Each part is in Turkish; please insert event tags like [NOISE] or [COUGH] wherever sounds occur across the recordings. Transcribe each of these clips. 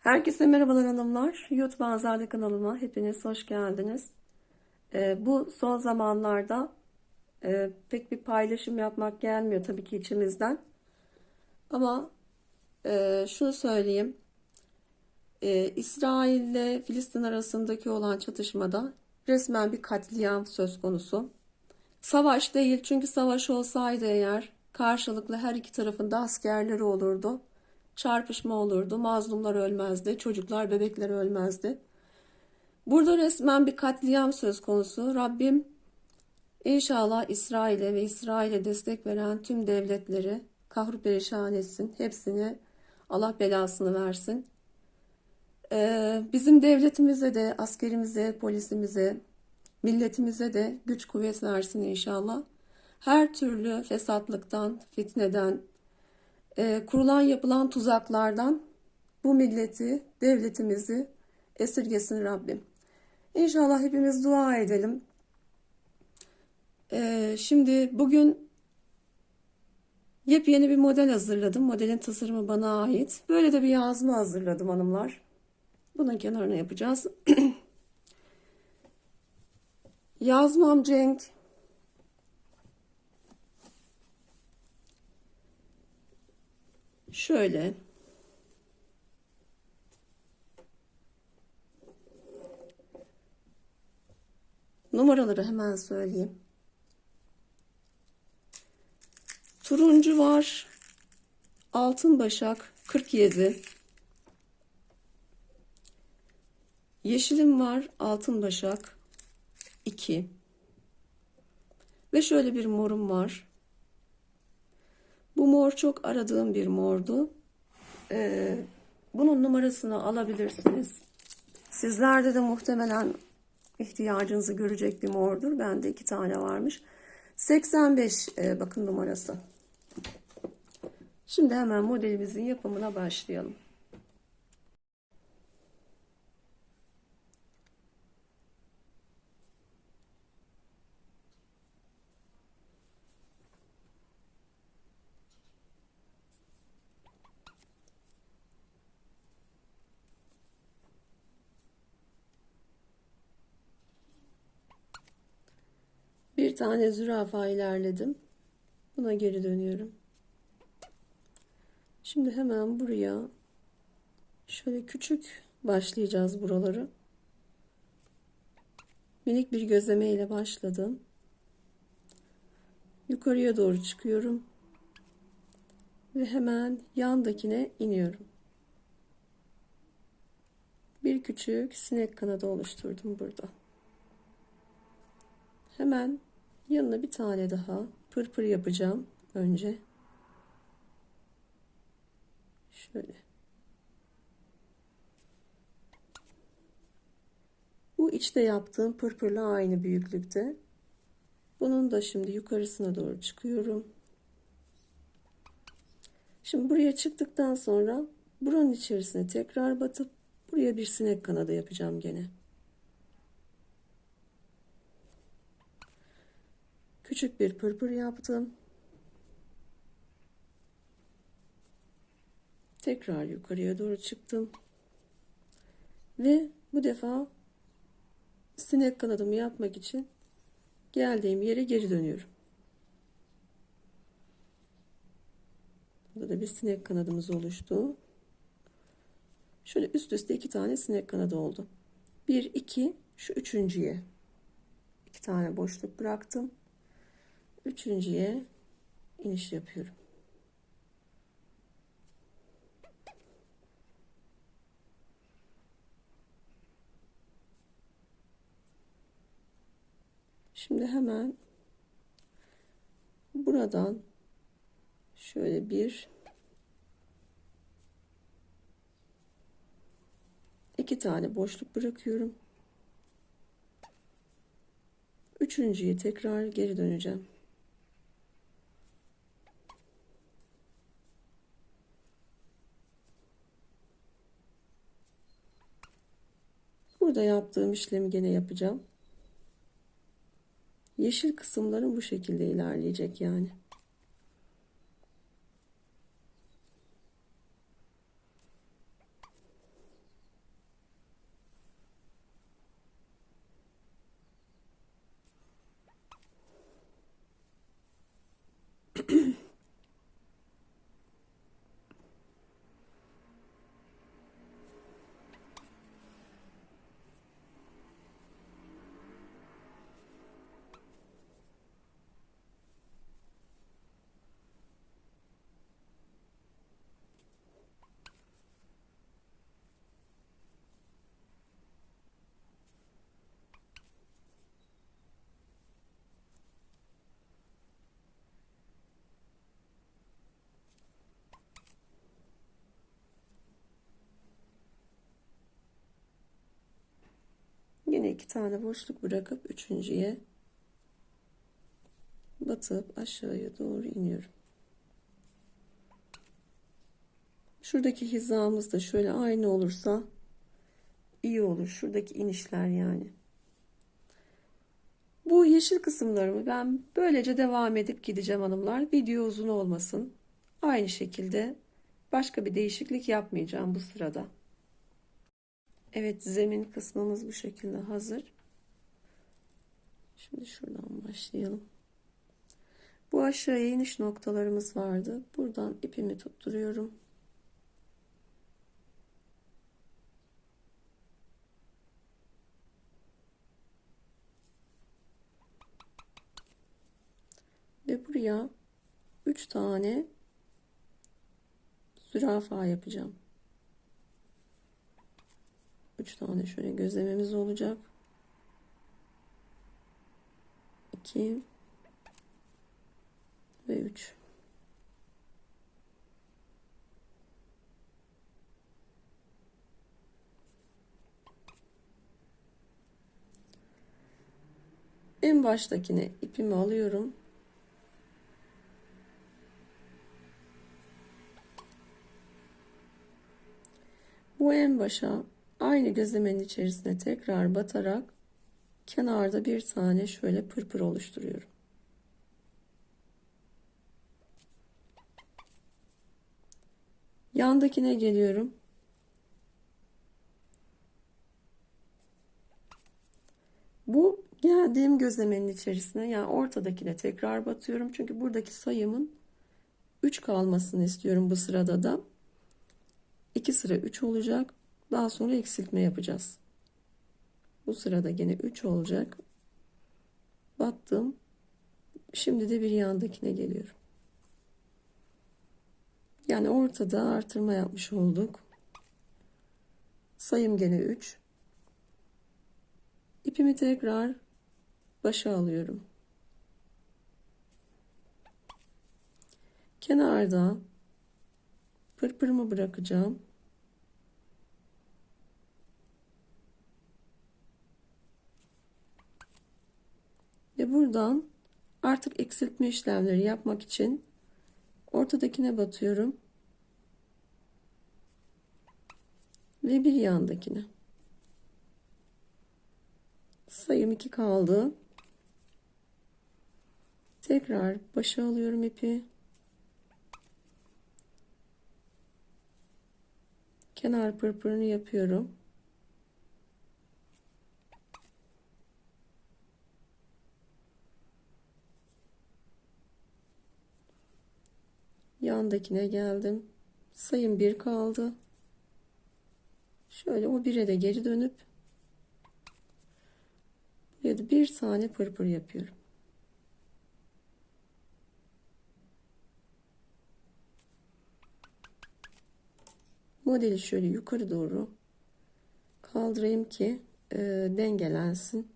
Herkese merhabalar hanımlar. YouTube Azade kanalıma hepiniz hoş geldiniz. Ee, bu son zamanlarda e, pek bir paylaşım yapmak gelmiyor tabii ki içimizden. Ama e, şunu söyleyeyim. E, İsrail ile Filistin arasındaki olan çatışmada resmen bir katliam söz konusu. Savaş değil çünkü savaş olsaydı eğer karşılıklı her iki tarafında askerleri olurdu. Çarpışma olurdu, mazlumlar ölmezdi, çocuklar, bebekler ölmezdi. Burada resmen bir katliam söz konusu. Rabbim inşallah İsrail'e ve İsrail'e destek veren tüm devletleri kahru perişan etsin. Hepsine Allah belasını versin. Ee, bizim devletimize de, askerimize, polisimize, milletimize de güç kuvvet versin inşallah. Her türlü fesatlıktan, fitneden, e, kurulan yapılan tuzaklardan bu milleti, devletimizi esirgesin Rabbim. İnşallah hepimiz dua edelim. E, şimdi bugün yepyeni bir model hazırladım. Modelin tasarımı bana ait. Böyle de bir yazma hazırladım hanımlar. Bunun kenarına yapacağız. [CLEARS THROAT] Yazmam Cenk. Şöyle. Numaraları hemen söyleyeyim. Turuncu var. Altın başak 47. Yeşilim var. Altın başak 2. Ve şöyle bir morum var. Bu mor çok aradığım bir mordu. Ee, bunun numarasını alabilirsiniz. Sizlerde de muhtemelen ihtiyacınızı görecek bir mordur. Bende iki tane varmış. 85 e, bakın numarası. Şimdi hemen modelimizin yapımına başlayalım. Bir tane zürafa ilerledim. Buna geri dönüyorum. Şimdi hemen buraya şöyle küçük başlayacağız buraları. Minik bir gözleme ile başladım. Yukarıya doğru çıkıyorum. Ve hemen yandakine iniyorum. Bir küçük sinek kanadı oluşturdum burada. Hemen Yanına bir tane daha pırpır yapacağım önce. Şöyle. Bu içte yaptığım pırpırla aynı büyüklükte. Bunun da şimdi yukarısına doğru çıkıyorum. Şimdi buraya çıktıktan sonra buranın içerisine tekrar batıp buraya bir sinek kanadı yapacağım gene. Küçük bir pırpır yaptım. Tekrar yukarıya doğru çıktım. Ve bu defa sinek kanadımı yapmak için geldiğim yere geri dönüyorum. Burada da bir sinek kanadımız oluştu. Şöyle üst üste iki tane sinek kanadı oldu. Bir, iki, şu üçüncüye. iki tane boşluk bıraktım üçüncüye iniş yapıyorum. Şimdi hemen buradan şöyle bir iki tane boşluk bırakıyorum. Üçüncüye tekrar geri döneceğim. Burada yaptığım işlemi gene yapacağım. Yeşil kısımların bu şekilde ilerleyecek yani. Yine iki tane boşluk bırakıp üçüncüye batıp aşağıya doğru iniyorum. Şuradaki hizamız da şöyle aynı olursa iyi olur. Şuradaki inişler yani. Bu yeşil kısımlarımı ben böylece devam edip gideceğim hanımlar. Video uzun olmasın. Aynı şekilde başka bir değişiklik yapmayacağım bu sırada. Evet zemin kısmımız bu şekilde hazır. Şimdi şuradan başlayalım. Bu aşağıya iniş noktalarımız vardı. Buradan ipimi tutturuyorum. Ve buraya 3 tane zürafa yapacağım. 3 tane şöyle gözlememiz olacak. 2 ve 3. En baştakine ipimi alıyorum. Bu en başa aynı gözlemenin içerisine tekrar batarak kenarda bir tane şöyle pırpır oluşturuyorum. Yandakine geliyorum. Bu geldiğim gözlemenin içerisine yani ortadakine tekrar batıyorum. Çünkü buradaki sayımın 3 kalmasını istiyorum bu sırada da. 2 sıra 3 olacak. Daha sonra eksiltme yapacağız. Bu sırada yine 3 olacak. Battım. Şimdi de bir yandakine geliyorum. Yani ortada artırma yapmış olduk. Sayım gene 3. İpimi tekrar başa alıyorum. Kenarda pırpırımı bırakacağım. Ve buradan artık eksiltme işlemleri yapmak için ortadakine batıyorum. Ve bir yandakine. Sayım 2 kaldı. Tekrar başa alıyorum ipi. Kenar pırpırını yapıyorum. Yandakine geldim. Sayım 1 kaldı. Şöyle o 1'e de geri dönüp ya da bir tane pırpır yapıyorum. Modeli şöyle yukarı doğru kaldırayım ki e, dengelensin.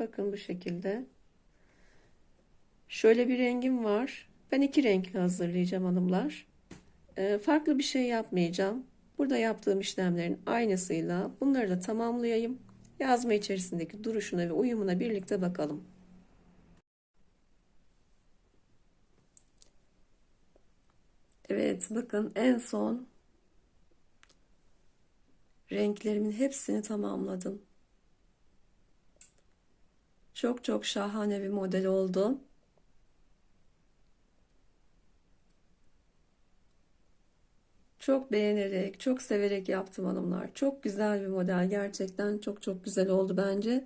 Bakın bu şekilde. Şöyle bir rengim var. Ben iki renkli hazırlayacağım hanımlar. E, farklı bir şey yapmayacağım. Burada yaptığım işlemlerin aynısıyla bunları da tamamlayayım. Yazma içerisindeki duruşuna ve uyumuna birlikte bakalım. Evet bakın en son renklerimin hepsini tamamladım. Çok çok şahane bir model oldu. Çok beğenerek, çok severek yaptım hanımlar. Çok güzel bir model. Gerçekten çok çok güzel oldu bence.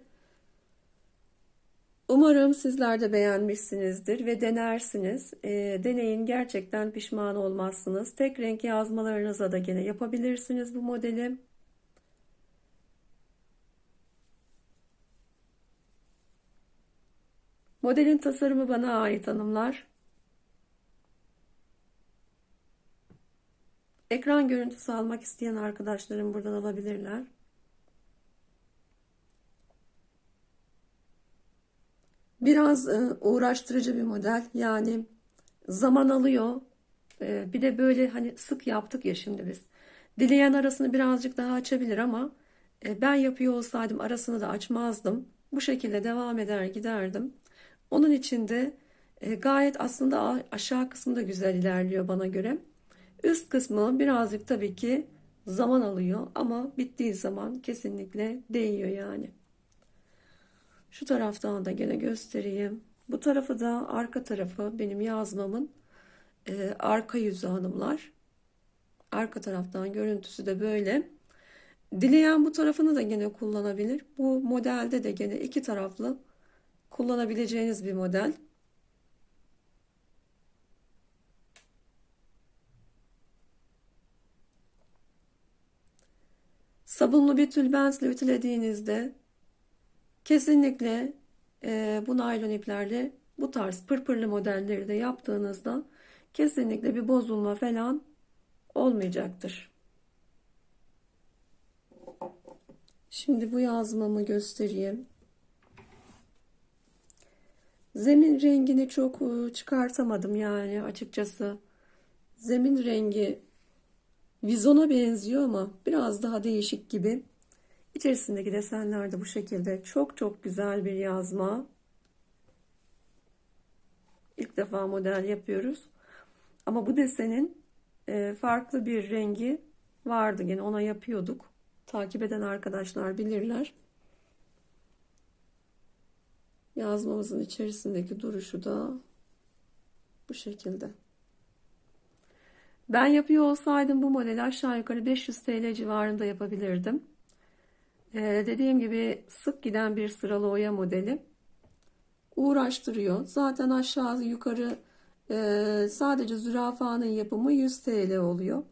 Umarım sizler de beğenmişsinizdir ve denersiniz. E, deneyin gerçekten pişman olmazsınız. Tek renk yazmalarınıza da gene yapabilirsiniz bu modeli. Modelin tasarımı bana ait hanımlar. Ekran görüntüsü almak isteyen arkadaşlarım buradan alabilirler. Biraz e, uğraştırıcı bir model. Yani zaman alıyor. Ee, bir de böyle hani sık yaptık ya şimdi biz. Dileyen arasını birazcık daha açabilir ama e, ben yapıyor olsaydım arasını da açmazdım. Bu şekilde devam eder giderdim. Onun için de e, gayet aslında aşağı kısmı da güzel ilerliyor bana göre. Üst kısmı birazcık tabii ki zaman alıyor ama bittiği zaman kesinlikle değiyor yani. Şu taraftan da gene göstereyim. Bu tarafı da arka tarafı benim yazmamın e, arka yüzü hanımlar. Arka taraftan görüntüsü de böyle. Dileyen bu tarafını da gene kullanabilir. Bu modelde de gene iki taraflı kullanabileceğiniz bir model. Sabunlu bir tülbentle ütülediğinizde kesinlikle e, bu naylon iplerle bu tarz pırpırlı modelleri de yaptığınızda kesinlikle bir bozulma falan olmayacaktır. Şimdi bu yazmamı göstereyim. Zemin rengini çok e, çıkartamadım yani açıkçası. Zemin rengi vizona benziyor ama biraz daha değişik gibi. İçerisindeki desenler de bu şekilde. Çok çok güzel bir yazma. İlk defa model yapıyoruz. Ama bu desenin e, farklı bir rengi vardı. Gene ona yapıyorduk. Takip eden arkadaşlar bilirler. Yazmamızın içerisindeki duruşu da bu şekilde. Ben yapıyor olsaydım bu modeli aşağı yukarı 500 TL civarında yapabilirdim. Ee, dediğim gibi sık giden bir sıralı oya modeli. Uğraştırıyor. Zaten aşağı yukarı e, sadece zürafanın yapımı 100 TL oluyor.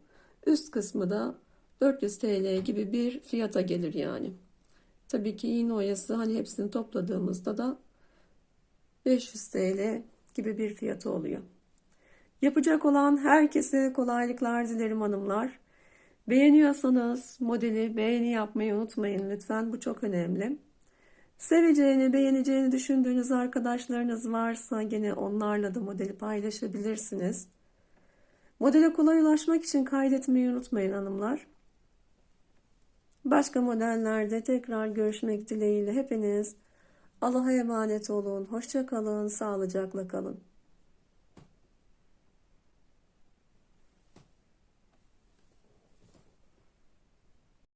Üst kısmı da 400 TL gibi bir fiyata gelir yani. Tabii ki iğne oyası hani hepsini topladığımızda da 500 TL gibi bir fiyatı oluyor. Yapacak olan herkese kolaylıklar dilerim hanımlar. Beğeniyorsanız modeli beğeni yapmayı unutmayın lütfen. Bu çok önemli. Seveceğini, beğeneceğini düşündüğünüz arkadaşlarınız varsa gene onlarla da modeli paylaşabilirsiniz. Modele kolay ulaşmak için kaydetmeyi unutmayın hanımlar. Başka modellerde tekrar görüşmek dileğiyle hepiniz Allah'a emanet olun. Hoşça kalın, sağlıcakla kalın.